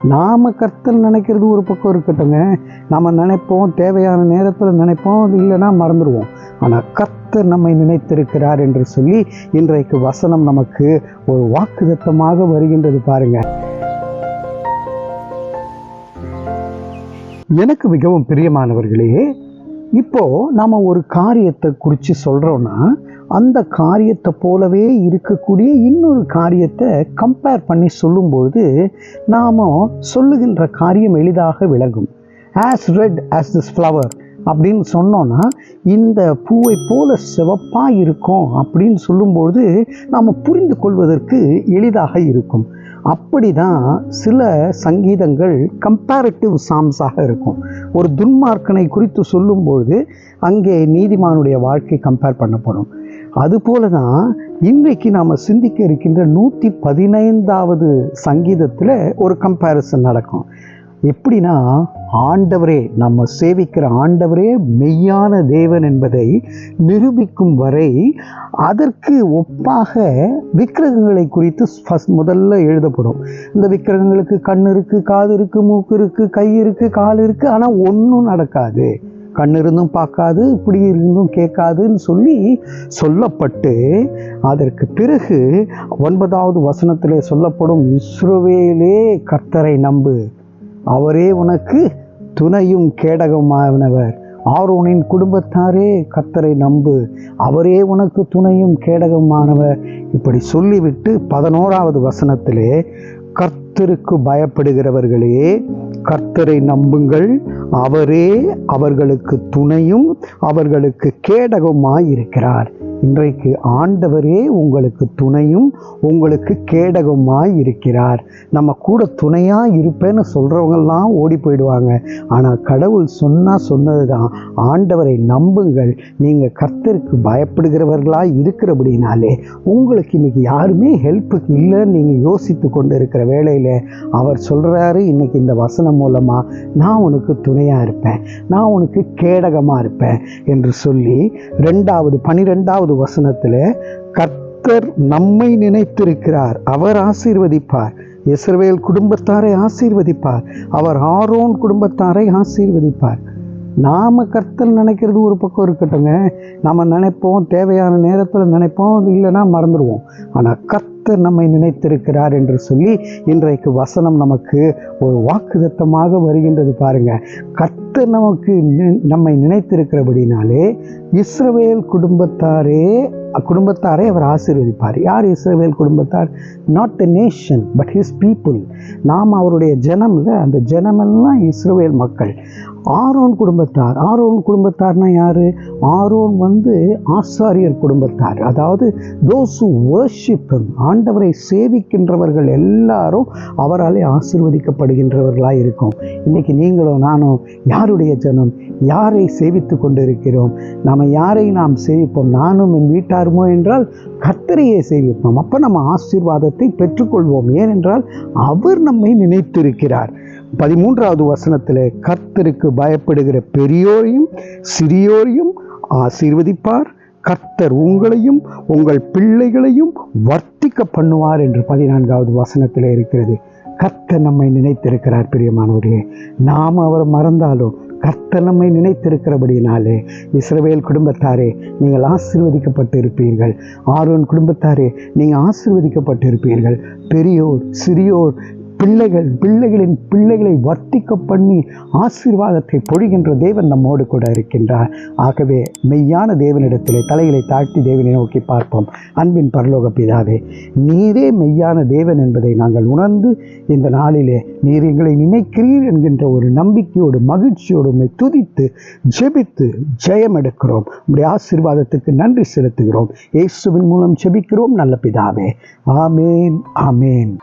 நாம கர்த்தர் நினைக்கிறது ஒரு பக்கம் இருக்கட்டுங்க நம்ம நினைப்போம் தேவையான நேரத்தில் நினைப்போம் அது இல்லைன்னா மறந்துடுவோம். ஆனால் கர்த்தர் நம்மை நினைத்திருக்கிறார் என்று சொல்லி இன்றைக்கு வசனம் நமக்கு ஒரு வாக்குதத்தமாக வருகின்றது பாருங்க. எனக்கு மிகவும் பிரியமானவர்களே இப்போ நாம ஒரு காரியத்தை குறித்து சொல்றோம்னா அந்த காரியத்தை போலவே இருக்கக்கூடிய இன்னொரு காரியத்தை கம்பேர் பண்ணி சொல்லும்பொழுது நாம் சொல்லுகின்ற காரியம் எளிதாக விளங்கும். As red as this flower அப்படின்னு சொன்னோன்னா இந்த பூவை போல சிவப்பாக இருக்கும் அப்படின்னு சொல்லும்பொழுது நாம் புரிந்து கொள்வதற்கு எளிதாக இருக்கும். அப்படி தான் சில சங்கீதங்கள் கம்பேரிட்டிவ் சாங்ஸாக இருக்கும். ஒரு துன்மார்க்கனை குறித்து சொல்லும்பொழுது அங்கே நீதிமானுடைய வாழ்க்கை கம்பேர் பண்ணப்படும். அதுபோல தான் இன்றைக்கு நாம் சிந்திக்க இருக்கின்ற நூற்றி பதினைந்தாவது சங்கீதத்தில் ஒரு கம்பேரிசன் நடக்கும். எப்படின்னா ஆண்டவரே நம்ம சேவிக்கிற ஆண்டவரே மெய்யான தேவன் என்பதை நிரூபிக்கும் வரை அதற்கு ஒப்பாக விக்கிரகங்களை குறித்து ஃபஸ்ட் முதல்ல எழுதப்படும். இந்த விக்கிரகங்களுக்கு கண் இருக்குது காது இருக்குது மூக்கு இருக்குது கை இருக்குது கால் இருக்குது ஆனால் ஒன்றும் நடக்காது. கண் இருந்தும் பார்க்காது இப்படி இருந்தும் கேட்காதுன்னு சொல்லி சொல்லப்பட்டு அதற்கு பிறகு ஒன்பதாவது வசனத்தில் சொல்லப்படும் இஸ்ரோவேலே கர்த்தரை நம்பு அவரே உனக்கு துணையும் கேடகமானவர். ஆரோனின் குடும்பத்தாரே கர்த்தரை நம்பு அவரே உனக்கு துணையும் கேடகமானவர். இப்படி சொல்லிவிட்டு பதினோராவது வசனத்திலே கர்த்தருக்கு பயப்படுகிறவர்களே கர்த்தரை நம்புங்கள். அவரே அவர்களுக்கு துணையும் அவர்களுக்கு கேடகமாயிருக்கிறார். இன்றைக்கு ஆண்டவரே உங்களுக்கு துணையும் உங்களுக்கு கேடகமாய் இருக்கிறார். நம்ம கூட துணையாக இருப்பேன்னு சொல்கிறவங்கெல்லாம் ஓடி போயிடுவாங்க. ஆனால் கடவுள் சொன்னால் சொன்னது தான் ஆண்டவரை நம்புங்கள். நீங்கள் கர்த்தருக்கு பயப்படுகிறவர்களாக இருக்கிறபடினாலே உங்களுக்கு இன்றைக்கி யாருமே ஹெல்ப்புக்கு இல்லைன்னு நீங்கள் யோசித்து கொண்டு இருக்கிற வேளையில் அவர் சொல்கிறாரு இன்னைக்கு இந்த வசனம் மூலமாக நான் உனக்கு துணையாக இருப்பேன். நான் உனக்கு கேடகமாக இருப்பேன். என்று சொல்லி ரெண்டாவது பனிரெண்டாவது வசனத்தில் கர்த்தர் நம்மை நினைத்திருக்கிறார். அவர் ஆசீர்வதிப்பார். இஸ்ரவேல் குடும்பத்தாரை ஆசீர்வதிப்பார். அவர் ஆரோன் குடும்பத்தாரை ஆசீர்வதிப்பார். நாம கர்த்தர் நினைக்கிறது ஒரு பக்கம் இருக்கட்டுங்க நம்ம நினைப்போம் தேவையான நேரத்தில் நினைப்போம் இல்லைன்னா மறந்துடுவோம். ஆனால் கர்த்தர் நம்மை நினைத்திருக்கிறார் என்று சொல்லி இன்றைக்கு வசனம் நமக்கு ஒரு வாக்குதத்தமாக வருகின்றது பாருங்க. கர்த்தர் நமக்கு நி- நம்மை நினைத்திருக்கிறபடினாலே இஸ்ரவேல் குடும்பத்தாரே குடும்பத்தாரை அவர் ஆசீர்வதிப்பார். யார் இஸ்ரேவேல் குடும்பத்தார்? Not the nation but his people நாம் அவருடைய ஜனமில் அந்த ஜனமெல்லாம் இஸ்ரேவேல் மக்கள். ஆரோன் குடும்பத்தார். ஆரோன் குடும்பத்தார்னா யார்? ஆரோன் வந்து ஆசாரியர் குடும்பத்தார். அதாவது தோஸ் who ஆண்டவரை சேவிக்கின்றவர்கள் எல்லாரும் அவராலே ஆசிர்வதிக்கப்படுகின்றவர்களாக இருக்கும். இன்றைக்கி நீங்களும் நானும் யாருடைய ஜனம்? யாரை சேவித்து கொண்டு இருக்கிறோம் நாம் யாரை நாம் சேவிப்போம்? நானும் என் வீட்டார் வீட்டாருமோ என்றால் கத்தரையே சேவிப்போம். அப்போ நம்ம ஆசீர்வாதத்தை பெற்றுக்கொள்வோம். ஏனென்றால் அவர் நம்மை நினைத்திருக்கிறார். பதிமூன்றாவது வசனத்தில் கர்த்தருக்கு பயப்படுகிற பெரியோரையும் சிறியோரையும் ஆசீர்வதிப்பார். கர்த்தர் உங்களையும் உங்கள் பிள்ளைகளையும் வர்த்திக்க பண்ணுவார் என்று பதினான்காவது வசனத்தில் இருக்கிறது. கர்த்தர் நம்மை நினைத்திருக்கிறார் பிரியமானவர்களே. நாம் அவரை மறந்தாலும் கர்த்தர் நினைத்திருக்கிறபடியினாலே இஸ்ரவேல் குடும்பத்தாரே நீங்கள் ஆசிர்வதிக்கப்பட்டு இருப்பீர்கள் ஆரோன் குடும்பத்தாரே நீங்கள் ஆசிர்வதிக்கப்பட்டு இருப்பீர்கள் பெரியோர் சிறியோர் பிள்ளைகள் பிள்ளைகளின் பிள்ளைகளை வர்த்திக்க பண்ணி ஆசீர்வாதத்தை பொழிகின்ற தேவன் நம்மோடு கூட இருக்கின்றார். ஆகவே மெய்யான தேவனிடத்திலே தலைகளை தாழ்த்தி தேவனை நோக்கி பார்ப்போம். அன்பின் பரலோக பிதாவே நீரே மெய்யான தேவன் என்பதை நாங்கள் உணர்ந்து இந்த நாளிலே நீர் எங்களை நினைக்கிறீர் என்கின்ற ஒரு நம்பிக்கையோடு மகிழ்ச்சியோடு உண்மை துதித்து ஜெபித்து ஜெயம் எடுக்கிறோம். உம்முடைய ஆசீர்வாதத்துக்கு நன்றி செலுத்துகிறோம். இயேசுவின் மூலம் ஜெபிக்கிறோம் நல்ல பிதாவே. ஆமேன் ஆமேன்.